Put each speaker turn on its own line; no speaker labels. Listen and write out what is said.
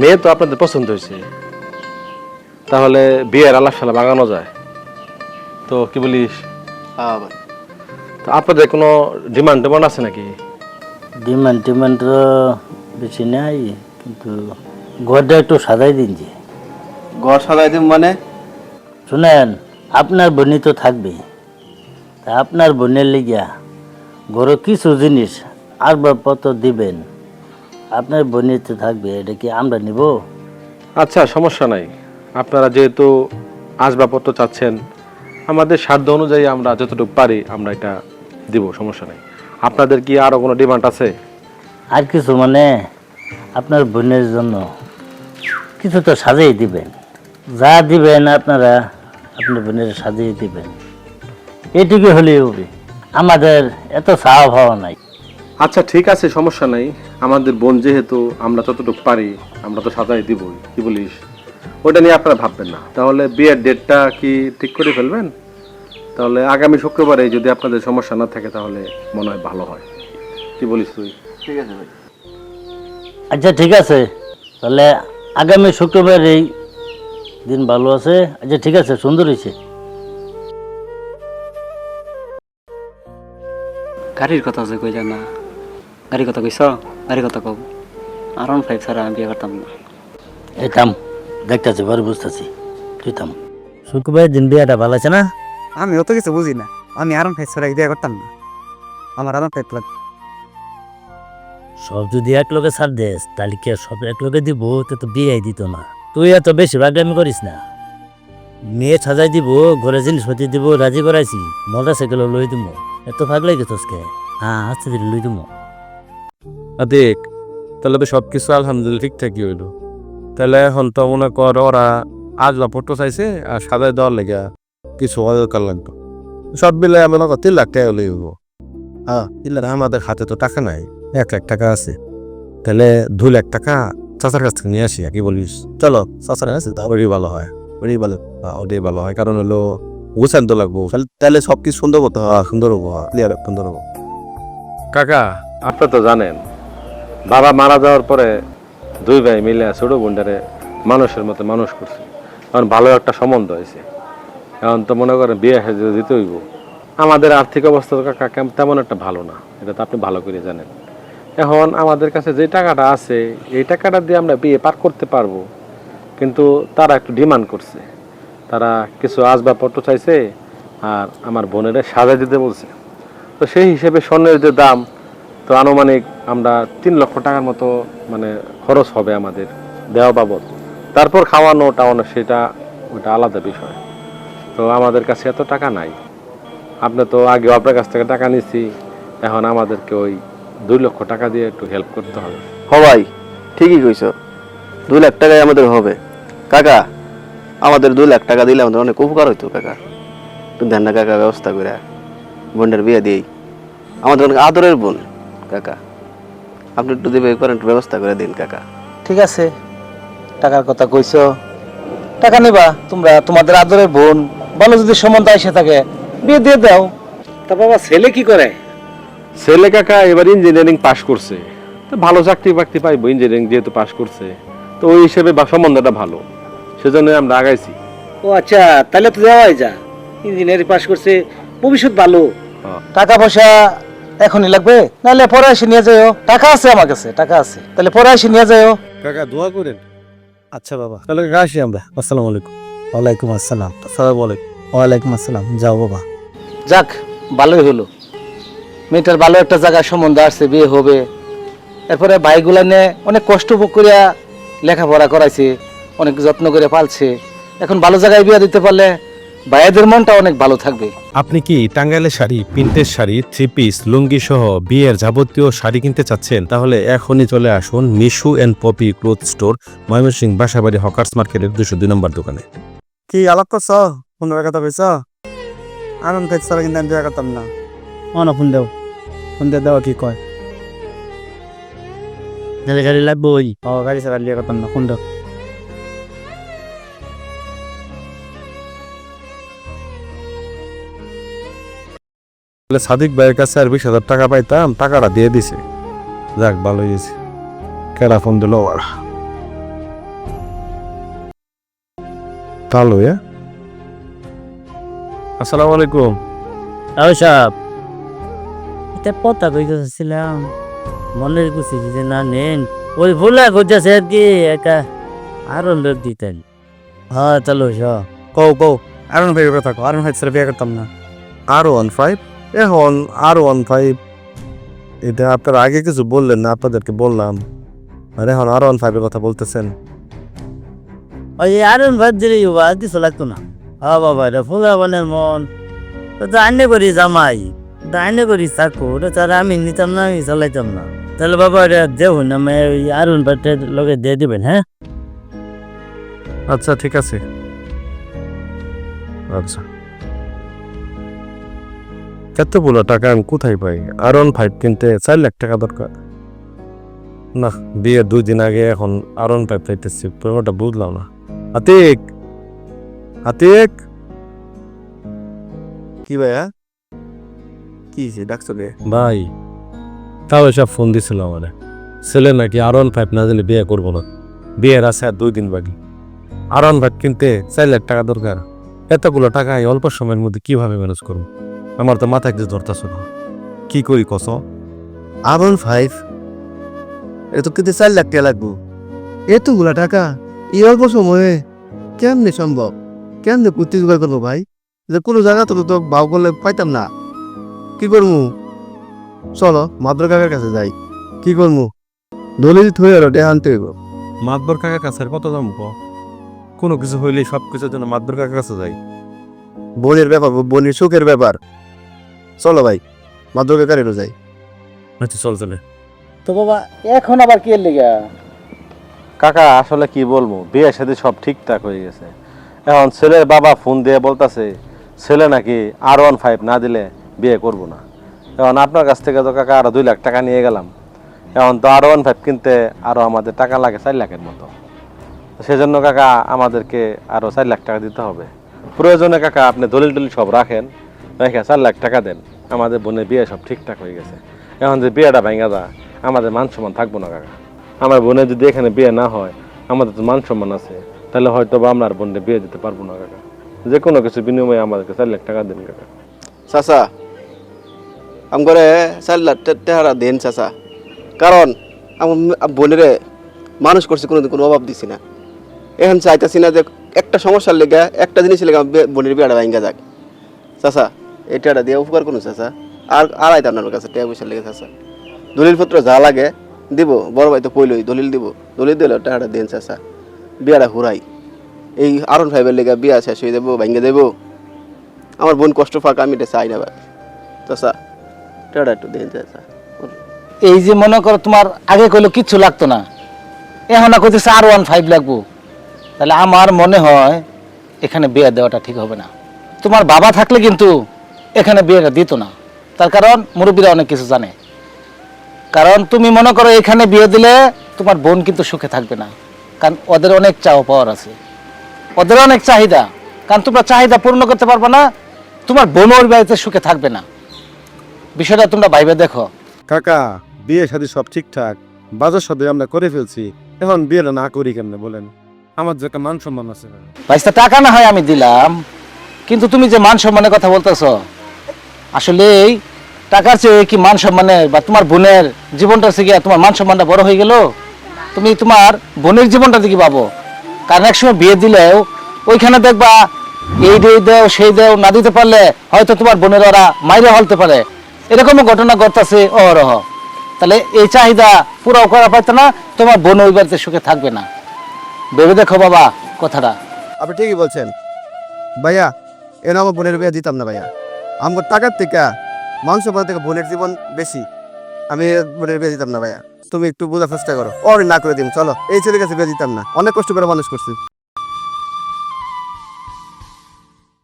মেয়ে তো আপনাদের পছন্দ হয়েছে। তাহলে বিয়ের আলাপ সালা বাগানো যায়। তো কি বলিস?
হ্যাঁ
তো আপনাদের কোনো ডিমান্ড ডিমান্ড আছে নাকি?
ডিমান্ড টিমান্ড তো বেশি নাই কিন্তু ঘরটা একটু সাজাই দিন যে।
ঘর সাজাই দিম মানে?
শুনেন আপনার বোনই তো থাকবে। তা আপনার বোনের লিগিয়া ঘরে কিছু জিনিস আসবাবপত্র দিবেন। আপনার বোনের তো থাকবে এটা কি আমরা নিব?
আচ্ছা সমস্যা নাই। আপনারা যেহেতু আসবাবপত্র চাচ্ছেন আমাদের সাধ্য অনুযায়ী আমরা যতটুকু পারি আমরা এটা দিব সমস্যা নাই। আপনাদের কি আরও কোনো ডিমান্ড আছে?
আর কিছু মানে আপনার বোনের জন্য কিছু তো সাজিয়ে দিবেন। যা দিবেন আপনারা আপনার বোনের সাজিয়ে দিবেন। এটুকু হলেই হবে। আমাদের এত চাওয়া ভাওয়া নাই।
আচ্ছা ঠিক আছে সমস্যা নাই। আমাদের বোন যেহেতু আমরা যতটুকু পারি আমরা তো সাজাই দিবই। কি বলিস? ওটা নিয়ে আপনারা ভাববেন না। তাহলে বিয়ের ডেটটা কি ঠিক করে ফেলবেন? তাহলে আগামী শুক্রবারে যদি আপনাদের সমস্যা না থাকে তাহলে মনে হয় ভালো হয়। কি বলিস তুই?
ঠিক আছে ভাই।
আচ্ছা ঠিক আছে। তাহলে আগামী শুক্রবার এই দিন ভালো আছে। আচ্ছা ঠিক আছে সুন্দর হয়েছে।
গাড়ির কথা যে কইলা না। গাড়ির কথা কইছ গাড়ির কথা কব আর ওয়ান ফাইভ ছাড়া আমি বিয়ে করতাম না
এই থাম দেখতেছি ঘরে বুঝতেছি তুই থাম শুক্রবারের দিন বিয়েটা ভালো আছে না
আমি অত কিছু বুঝি না আমি আরাম ফাইভ ছাড়া বিয়ে করতাম না আমার আরাম ফাইভ লাগবে
সব যদি এক লোকে ছাড় দেস তাহলে কি আর সব এক লোকে দিব তো তো বিয়ে দিত না। তুই এত বেশি বাগলামি করিস না। মেয়ে সাজাই দিব ঘরে জিনিসপাতি দিব রাজি করাইছি মোটর সাইকেল লই দিব এত ভাগলাই গেছস কে? হ্যাঁ আস্তে ধীরে লই দিব
দেখ, তাহলে তো সব কিছু আলহামদুলিল্লাহ ঠিকঠাকই হইল। তাহলে এখন তো মনে কর ওরা আজ ফটো চাইছে আর সাদায় দেওয়ার লেগে কিছু অদরকার লাগতো সব মিলে মনে কর তিন লাখ টাকা হলেই হব হ্যাঁ তিন লাখ আমাদের হাতে তো টাকা নাই, এক লাখ টাকা আছে। তাহলে দু লাখ টাকা চাচার কাছ থেকে নিয়ে আসি, আর কি বলিস? চলো, চাচার কাছে ওরই ভালো হয়, ওরই ভালো ওটাই ভালো হয়। কারণ হলো গুছান তো লাগবো। তাহলে- সব কিছু সুন্দর হতো সুন্দর হব ক্লিয়ার সুন্দর হব।
কাকা, আপনি তো জানেন বাবা মারা যাওয়ার পরে দুই ভাই মিলে ছোট বোনটারে মানুষের মতো মানুষ করছে। এখন ভালো একটা সম্বন্ধ হয়েছে। এখন তো মনে করেন বিয়ে দিতে হইব। আমাদের আর্থিক অবস্থা তেমন একটা ভালো না। এটা তো আপনি ভালো করে জানেন। এখন আমাদের কাছে যে টাকাটা আছে, এই টাকাটা দিয়ে আমরা বিয়ে পার করতে পারব। কিন্তু তারা একটু ডিমান্ড করছে। তারা কিছু আসবাবপত্র চাইছে আর আমার বোনেরা সাজাই দিতে বলছে। তো সেই হিসেবে স্বর্ণের যে দাম, তো আনুমানিক আমরা তিন লক্ষ টাকার মতো মানে খরচ হবে আমাদের দেওয়া বাবদ। তারপর খাওয়ানো, টাওয়ানো, সেটা ওটা আলাদা বিষয়। তো আমাদের কাছে এত টাকা নাই। আপনি তো আগে আপনার কাছ থেকে টাকা নিছি, এখন আমাদেরকে ওই দুই লক্ষ টাকা দিয়ে একটু হেল্প করতে হবে।
হ ভাই, ঠিকই কইছ। দুই লাখ টাকায় আমাদের হবে। কাকা, আমাদের দুই লাখ টাকা দিলে আমাদের অনেক উপকার হইতো, কাকা। একটু দেন না, কাকা, ব্যবস্থা করে। বোনের বিয়ে দিই আমাদের অনেক আদরের বোন, কাকা। আপনি একটু দিবে করেন একটু ব্যবস্থা করে দিন কাকা।
ঠিক আছে। টাকার কথা কইছো। টাকা নিবা তোমরা তোমাদের আদরের বোন। ভালো যদি সম্বন্ধ এসে থাকে বিয়ে দিয়ে দাও।
তা বাবা ছেলে কি করে?
ছেলে কাকা এবার ইঞ্জিনিয়ারিং পাশ করছে। তো ভালো চাকরি বাকরি পাইবো ইঞ্জিনিয়ারিং যেহেতু পাশ করছে। তো ওই হিসেবে বা সম্বন্ধটা ভালো। সেজন্য আমরা আগাইছি।
ও আচ্ছা তাহলে তো যাওয়াই যা। ইঞ্জিনিয়ারিং পাস করছে ভবিষ্যৎ ভালো।
টাকা পয়সা এখনই লাগবে? নাহলে পরে এসে নিয়ে যাও টাকা আছে আমার কাছে টাকা আছে। তাহলে পরে এসে নিয়ে যাও
কাকা দোয়া করেন।
আচ্ছা বাবা।
তাহলে কাকা আসি আমরা। আসসালামু আলাইকুম।
ওয়ালাইকুম আসসালাম।
আসসালামু আলাইকুম।
ওয়ালাইকুম আসসালাম। যাও বাবা।
যাক ভালোই হলো। মেয়েটার ভালো একটা জায়গায় সম্বন্ধ আসছে বিয়ে হবে। এরপরে ভাইগুলা নিয়ে অনেক কষ্ট ভোগ করিয়া লেখাপড়া করাইছে অনেক যত্ন করে পালছে। এখন ভালো জায়গায় বিয়ে দিতে পারলে ভাইয়াদের মনটা অনেক ভালো থাকবে।
আপনি কি টাঙ্গাইলের শাড়ি প্রিন্টের শাড়ি থ্রি পিস লুঙ্গি সহ বিয়ের যাবতীয় শাড়ি কিনতে চাচ্ছেন? তাহলে এখনই চলে আসুন Mishu and Popy cloth store Mymensingh বাসাবাড়ি hawkers মার্কেটের দুশো দুই নম্বর দোকানে।
কি আলাপ করছ? ফোন কথা কইছ আরাম ফাইভ ছাড়া কিন্তু আমি করতাম না। ও না ফোন দেও। ফোন দিয়ে দেওয়া কি কয়।
গাড়ি লাগবে ওই
ও গাড়ি ছাড়া বিয়ে করতাম না ফোন দাও।
তাহলে সাদিক ভাইয়ের কাছে আর বিশ হাজার টাকা পাইতাম টাকাটা দিয়ে দিছে। যাক ভালো হয়েছে। কেডা ফোন দিল আর ভালো হ্যাঁ? আসসালামু আলাইকুম।
তাও সাহেব এটা কথা কইতেছিলাম মনের খুশি যে না নেন ওই ভুলা খুঁজছে আর কি একা আরও লোক দিতেন। হ্যাঁ চলো স
কও কও আরন ভাইয়ের কথা কও আরন ভাই ছাড়া বিয়ে করতাম না।
আর ওয়ান ফাইভ এখন আর ওয়ান ফাইভ এটা আপনারা আগে কিছু বললেন না আপনাদেরকে বললাম। আর এখন আর ওয়ান ফাইভের কথা বলতেছেন।
ওই আরন ভাত দিলে ইউবা কিছু লাগতো না। হ্যাঁ বাবা এটা ফুলা বানের মন তো আইনে করি জামাই। আইনে করি থাকো ওটা তার আমি নিতাম না আমি চালাইতাম না। তাহলে বাবা এটা না আমি ওই আরন ভাতের লগে দিয়ে দিবেন হ্যাঁ?
আচ্ছা ঠিক আছে। আচ্ছা। এতগুলো টাকা আমি কোথায় পাই? আর ওয়ান ফাইভ কিনতে চার লাখ টাকা দরকার। না বিয়ের দুই দিন আগে এখন আর ওয়ান ফাইভ চাইতেছি ওটা বুঝলাম না। আতিক! আতিক!
কি ভাইয়া? কি হয়েছে ডাকছো রে
ভাই তাও এসব ফোন দিছিল আমারে। ছেলে নাকি আর ওয়ান ফাইভ না দিলে বিয়ে করব না। বিয়ের আছে আর দুই দিন বাকি। আর ওয়ান ফাইভ কিনতে চার লাখ টাকা দরকার। এতগুলো টাকা অল্প সময়ের মধ্যে কীভাবে ম্যানেজ করব? আমার তো মাথায় কিছু ধরতেছ না। কি করি কস?
ওয়ান ফাইভ এটা তো কিন্তু চার লাখ টাকা লাগবো। এতগুলা টাকা এই অল্প সময়ে কেমনে সম্ভব? কেমনে পুঁতি জোগাড় করব ভাই? যে কোনো জায়গা তো তো বাউ করলে পাইতাম না। কি করব চলো মাদ্র কাকার কাছে যাই। কি করব দলিল থই আর আনতে হইব।
মাতবর কাকার কাছে কত দাম ক? কোনো কিছু হইলে সব কিছুর জন্য মাতবর কাকার কাছে যাই।
বোনের ব্যাপার বোনের সুখের ব্যাপার। চলো ভাই মাদ্র কাকার এরও যাই।
আচ্ছা চল চলে।
তো বাবা এখন আবার কি লেগা?
কাকা আসলে কি বলব? বিয়ের সাথে সব ঠিকঠাক হয়ে গেছে। এখন ছেলের বাবা ফোন দিয়ে বলতাছে ছেলে নাকি আর ওয়ান ফাইভ না দিলে বিয়ে করব না। এখন আপনার কাছ থেকে তো কাকা আরও দুই লাখ টাকা নিয়ে গেলাম। এখন তো আর ওয়ান ফাইভ কিনতে আরও আমাদের টাকা লাগে চার লাখের মতো। সেজন্য কাকা আমাদেরকে আরও চার লাখ টাকা দিতে হবে। প্রয়োজনে কাকা আপনি দলিল টলিল সব রাখেন। রেখে চার লাখ টাকা দেন। আমাদের বোনের বিয়ে সব ঠিকঠাক হয়ে গেছে। এখন যে বিয়েটা ভেঙে যা আমাদের মান সম্মান থাকব না কাকা। আমার বোনের যদি এখানে বিয়ে না হয়, আমাদের তো মান সম্মান আছে। তাহলে হয়তো বা আমরা আর বোনের বিয়ে দিতে পারব না কাকা। যে কোনো কিছু বিনিময়ে আমাদেরকে চার লাখ টাকা দিন কাকা।
চাচা, আম করে চার লাখ টাকা দেন চাচা। কারণ আমার বোনেরে মানুষ করছে, কোনোদিন কোনো অভাব দিছি না। এখন চাইতেছি না যে একটা সমস্যার লেগে একটা জিনিস লেগে বোনের বিয়েটা ভাঙ্গা যাক। চাচা টাকাটা দিয়ে উপকার করুন, চাচা। আর আর আইতাম আপনার কাছে টাকা পয়সা লেগে চাচা। দলিলপত্র যা লাগে দিব, বড় ভাই তো কইলই, দলিল দিব। দলিল দিলে টাকাটা দেন, চাচা। বিয়াটা হুরাই এই আরন ফাইভের লেগে বিয়া শেষ হয়ে দেবো ভাঙ্গে দেবো। আমার বোন কষ্ট পাক, আমি এটা চাই না ভাই। চাচা, টাকাটা একটু দেন, চাচা।
এই যে মনে করো তোমার আগে কইলো কিচ্ছু লাগতো না। এখন না কইতেছে আর ওয়ান ফাইভ লাগবো। তাহলে আমার মনে হয় এখানে বিয়া দেওয়াটা ঠিক হবে না। তোমার বাবা থাকলে কিন্তু এখানে বিয়েটা দিত না। তার কারণ মুরব্বীরা অনেক কিছু জানে। কারণ তুমি মনে করো এখানে বিয়ে দিলে তোমার বোন কিন্তু সুখে থাকবে না। কারণ ওদের অনেক চাও পাওয়ার আছে। ওদের অনেক চাহিদা। কারণ তোমরা চাহিদা পূর্ণ করতে পারবে না তোমার বোন ওর বাড়িতে সুখে থাকবে না। বিষয়টা তোমরা ভাইবে দেখো।
কাকা বিয়ে শাদী সব ঠিকঠাক। বাজার সাথে আমরা করে ফেলছি। এখন বিয়েটা না করি কেমনে বলেন? আমার যে একটা মান সম্মান আছে।
বাইশটা টাকা না হয় আমি দিলাম। কিন্তু তুমি যে মান সম্মানের কথা বলতেছ আসলে এই টাকার চেয়ে কি মান সম্মানের বা তোমার বোনের জীবনটা থেকে তোমার মান সম্মানটা বড় হয়ে গেল? তুমি তোমার বোনের জীবনটা দেখি পাবো কারণ একসময় বিয়ে দিলেও ওইখানে দেখবা এই দিয়ে দেও, সেই দেও না দিতে পারলে হয়তো তোমার বোনের ওরা মাইরে হলতে পারে। এরকমও ঘটনা ঘটতেছে অহরহ। তাহলে এই চাহিদা পুরো করা পারতো না, তোমার বোন ওই বাড়িতে সুখে থাকবে না। ভেবে দেখো বাবা কথাটা।
আপনি ঠিকই বলছেন। ভাইয়া এর আমার বোনের বিয়ে দিতাম না ভাইয়া। আমার টাকার থেকে, মাংস পাওয়া থেকে বোনের জীবন বেশি। আমি বোনের বিয়ে না ভাইয়া। তুমি একটু বোঝার চেষ্টা করো। ওর না করে দিন চলো। এই ছেলের কাছে বেঁচে দিতাম না। অনেক কষ্ট করে মানুষ করছি।